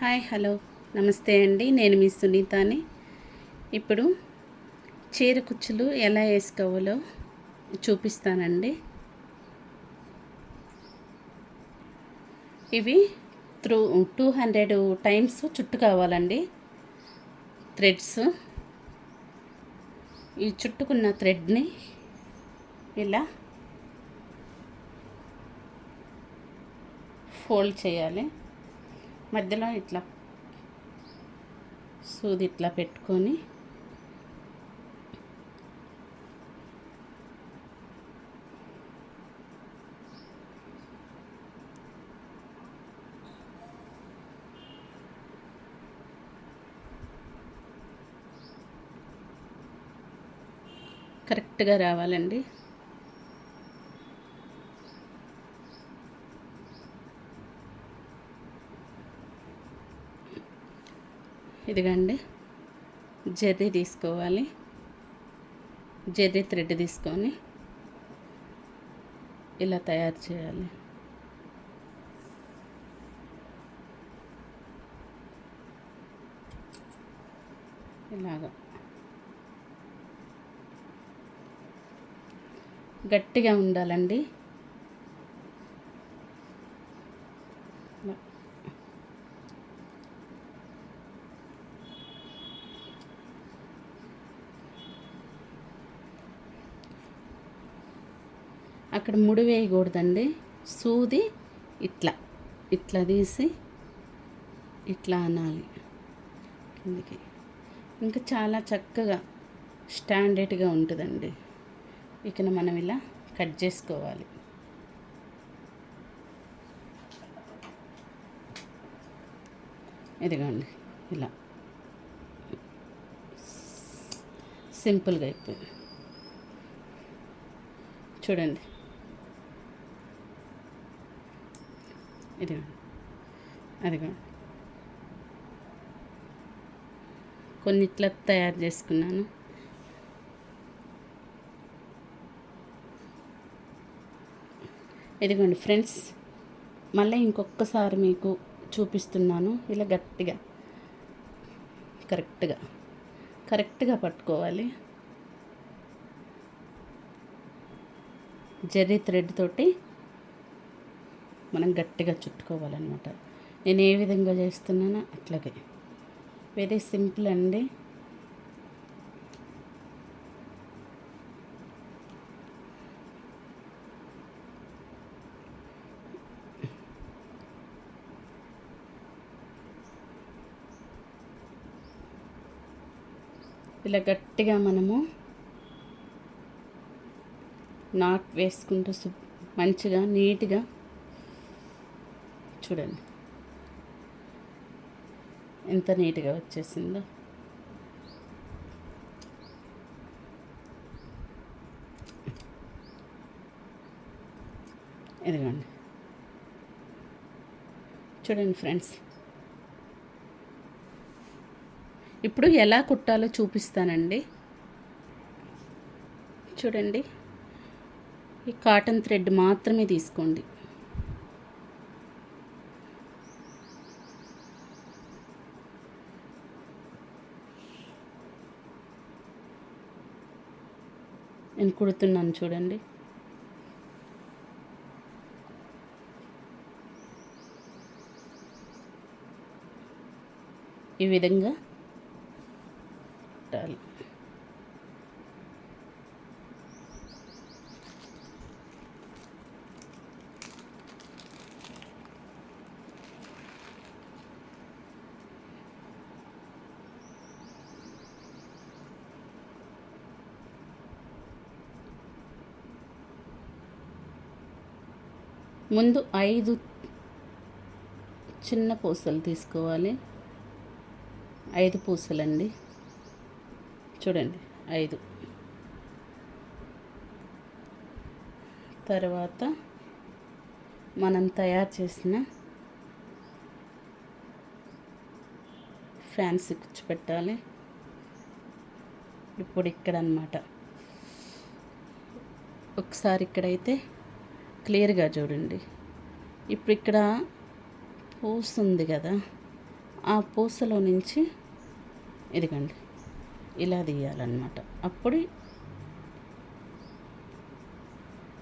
Hi hello. నమస్తే అండి. నేను మీ సునీతాని. ఇప్పుడు చీర కుచ్చులు ఎలా వేసుకోవాలో చూపిస్తానండి. ఇవి త్రూ టూ హండ్రెడ్ టైమ్స్ చుట్టు కావాలండి. థ్రెడ్స్. ఈ చుట్టుకున్న థ్రెడ్ని ఇలా ఫోల్డ్ చేయాలి. మధ్యలో ఇట్లా సూది ఇట్లా పెట్టుకొని కరెక్ట్గా రావాలండి. ఇదిగండి. జర్రీ తీసుకోవాలి. జర్రీ థ్రెడ్ తీసుకొని ఇలా తయారు చేయాలి. ఇలాగా. గట్టిగా ఉండాలండి. అక్కడ ముడి వేయకూడదండి. సూది ఇట్లా ఇట్లా తీసి ఇట్లా అనాలి. కిందకి. ఇంకా చాలా చక్కగా స్టాండర్డ్గా ఉంటుందండి. ఇక మనం ఇలా కట్ చేసుకోవాలి. ఇదిగోండి ఇలా. సింపుల్గా అయిపోయింది. చూడండి. ఇది అదిగో. కొన్ని ఇట్లా తయారు చేసుకున్నాను. ఇదిగోండి ఫ్రెండ్స్ మళ్ళీ ఇంకొకసారి మీకు చూపిస్తున్నాను. ఇలా గట్టిగా కరెక్ట్గా కరెక్ట్గా పట్టుకోవాలి. జర్రీ థ్రెడ్ తోటి మనం గట్టిగా చుట్టుకోవాలన్నమాట. నేను ఏ విధంగా చేస్తున్నానో అట్లాగే. వెరీ సింపుల్ అండి. ఇలా గట్టిగా మనము నాట్ వేసుకుంటూ మంచిగా నీట్గా చూడండి. ఎంత నీట్గా వచ్చేసిందో. ఇదిగోండి. చూడండి ఫ్రెండ్స్. ఇప్పుడు ఎలా కుట్టాలో చూపిస్తానండి. చూడండి. ఈ కాటన్ థ్రెడ్ మాత్రమే తీసుకోండి. నేను కుడుతున్నాను చూడండి. ఈ విధంగా. కుట్టాలి ముందు ఐదు చిన్న పూసలు తీసుకోవాలి. ఐదు పూసలండి. చూడండి ఐదు. తర్వాత మనం తయారు చేసిన ఫ్యాన్సీ కుచ్చి పెట్టాలి ఇప్పుడు ఇక్కడ అన్నమాట ఒకసారి ఇక్కడైతే క్లియర్గా చూడండి. ఇప్పుడు ఇక్కడ ఉంది కదా ఆ పూసలో నుంచి ఇదిగండి ఇలా తీయాలన్నమాట. అప్పుడు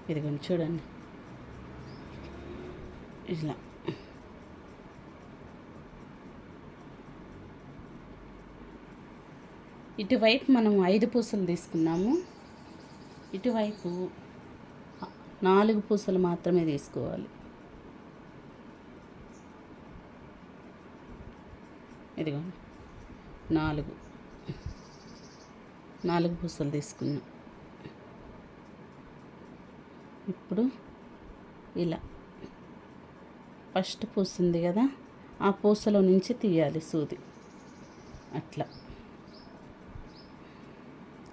ఇదిగోండి చూడండి. ఇలా. ఇటువైపు మనం ఐదు పూసలు తీసుకున్నాము. ఇటువైపు నాలుగు పూసలు మాత్రమే తీసుకోవాలి. ఇదిగోండి. నాలుగు. నాలుగు పూసలు తీసుకున్నాం. ఇప్పుడు ఇలా. ఫస్ట్ పూసింది కదా ఆ పూసలో నుంచి తీయాలి సూది. అట్లా.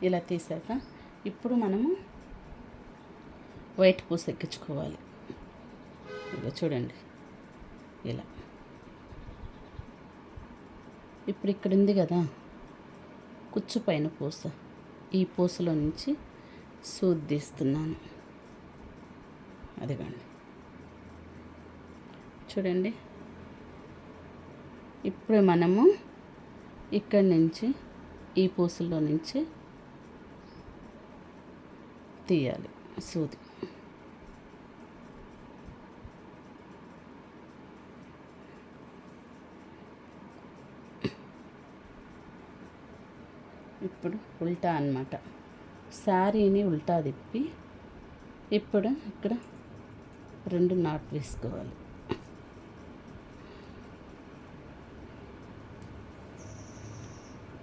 ఇలా తీసాక ఇప్పుడు మనము వైట్ పూస ఎక్కించుకోవాలి. ఇలా చూడండి. ఇలా. ఇప్పుడు ఇక్కడ ఉంది కదా కుచ్చు పైన పూస. ఈ పూసలో నుంచి సూది తీస్తున్నాను. అదిగోండి. చూడండి. ఇప్పుడు మనము ఇక్కడి నుంచి ఈ పూసల్లో నుంచి తీయాలి సూది. ఇప్పుడు ఉల్టా అన్నమాట. శారీని ఉల్టా తిప్పి ఇప్పుడు ఇక్కడ రెండు నాట్ వేసుకోవాలి.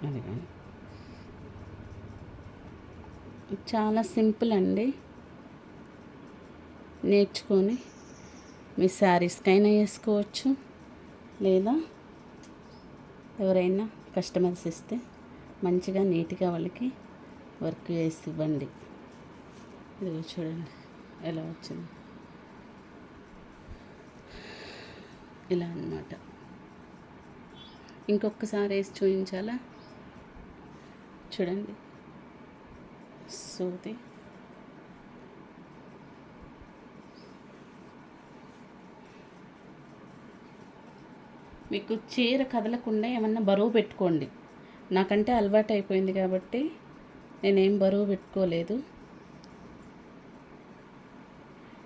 అది కానీ చాలా సింపుల్ అండి. నేర్చుకొని మీ శారీస్కైనా వేసుకోవచ్చు. లేదా ఎవరైనా కస్టమర్స్ ఇస్తే మంచిగా నీట్గా వాళ్ళకి వర్క్ చేసి ఇవ్వండి. ఇది చూడండి ఎలా వచ్చింది. ఇలా అన్నమాట. ఇంకొకసారి వేసి చూపించాలా? చూడండి. సూది. మీకు చీర కదలకుండా ఏమన్నా బరువు పెట్టుకోండి. నాకంటే అలవాటు అయిపోయింది కాబట్టి నేనేం బరువు పెట్టుకోలేదు.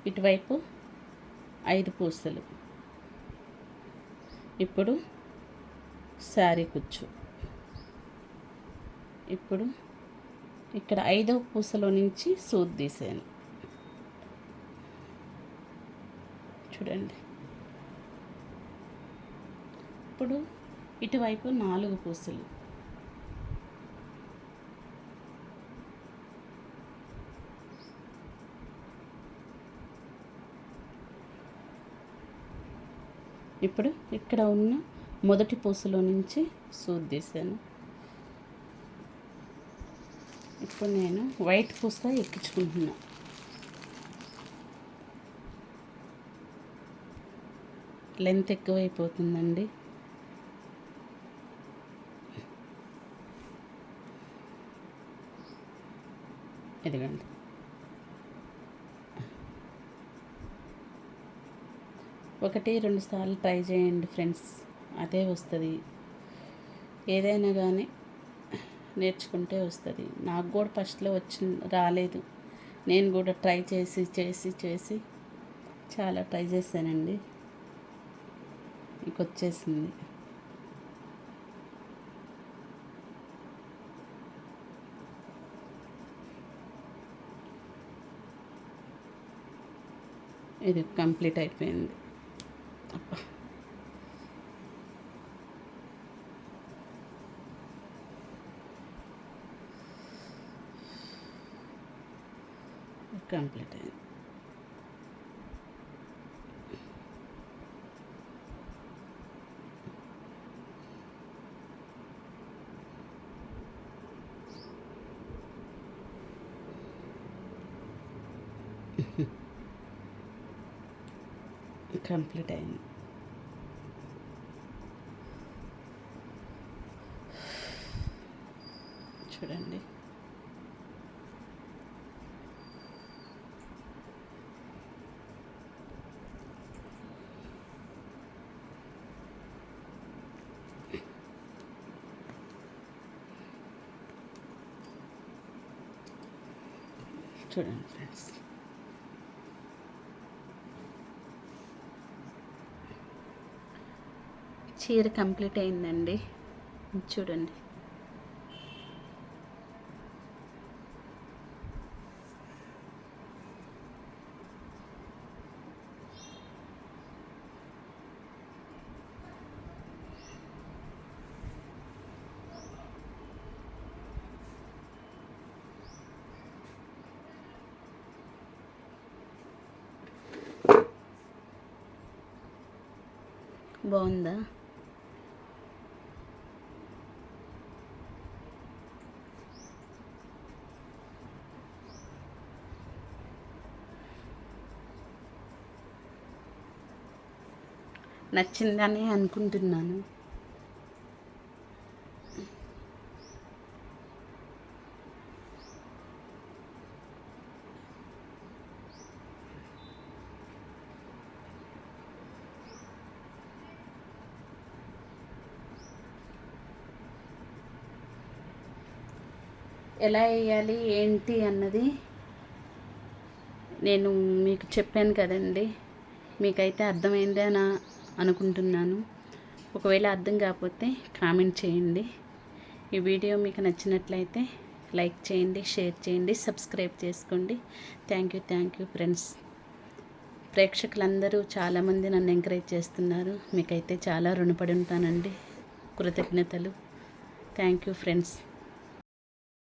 ఇటువైపు ఐదు పూసలు. ఇప్పుడు శారీ కుచ్చు. ఇప్పుడు ఇక్కడ ఐదవ పూసలో నుంచి సూద్ తీసాను. చూడండి. ఇప్పుడు ఇటువైపు నాలుగు పూసలు. ఇప్పుడు ఇక్కడ ఉన్న మొదటి పూసలో నుంచి సూద్ తీసాను. ఇప్పుడు నేను వైట్ పూస ఎక్కించుకుంటున్నా. లెంత్ ఎక్కువైపోతుందండి. ఇదిగండి. ఒకటి రెండు సార్లు ట్రై చేయండి ఫ్రెండ్స్. అదే వస్తుంది. ఏదైనా కానీ నేర్చుకుంటే వస్తుంది. నాకు కూడా ఫస్ట్లో వచ్చి రాలేదు. నేను కూడా ట్రై చేసి చేసి చేసి చాలా ట్రై చేశానండి. మీకు వచ్చేసింది ఇది కంప్లీట్ అయిపోయింది. కంప్లీట్ అయింది కంప్లీట్ అయింది. చూడండి. చూడండి ఫ్రెండ్స్ చీర కంప్లీట్ అయిందండి. చూడండి. బాగుందా? నచ్చిందని అనుకుంటున్నాను. ఎలా వేయాలి ఏంటి అన్నది నేను మీకు చెప్పాను కదండి. మీకైతే అర్థమైందేనా? అనుకుంటున్నాను. ఒకవేళ అర్థం కాకపోతే కామెంట్ చేయండి. ఈ వీడియో మీకు నచ్చినట్లయితే లైక్ చేయండి షేర్ చేయండి సబ్స్క్రైబ్ చేసుకోండి. Thank you thank you friends. ప్రేక్షకులందరూ చాలామంది నన్ను ఎంకరేజ్ చేస్తున్నారు. మీకైతే చాలా రుణపడి ఉంటానండి. కృతజ్ఞతలు. Thank you friends.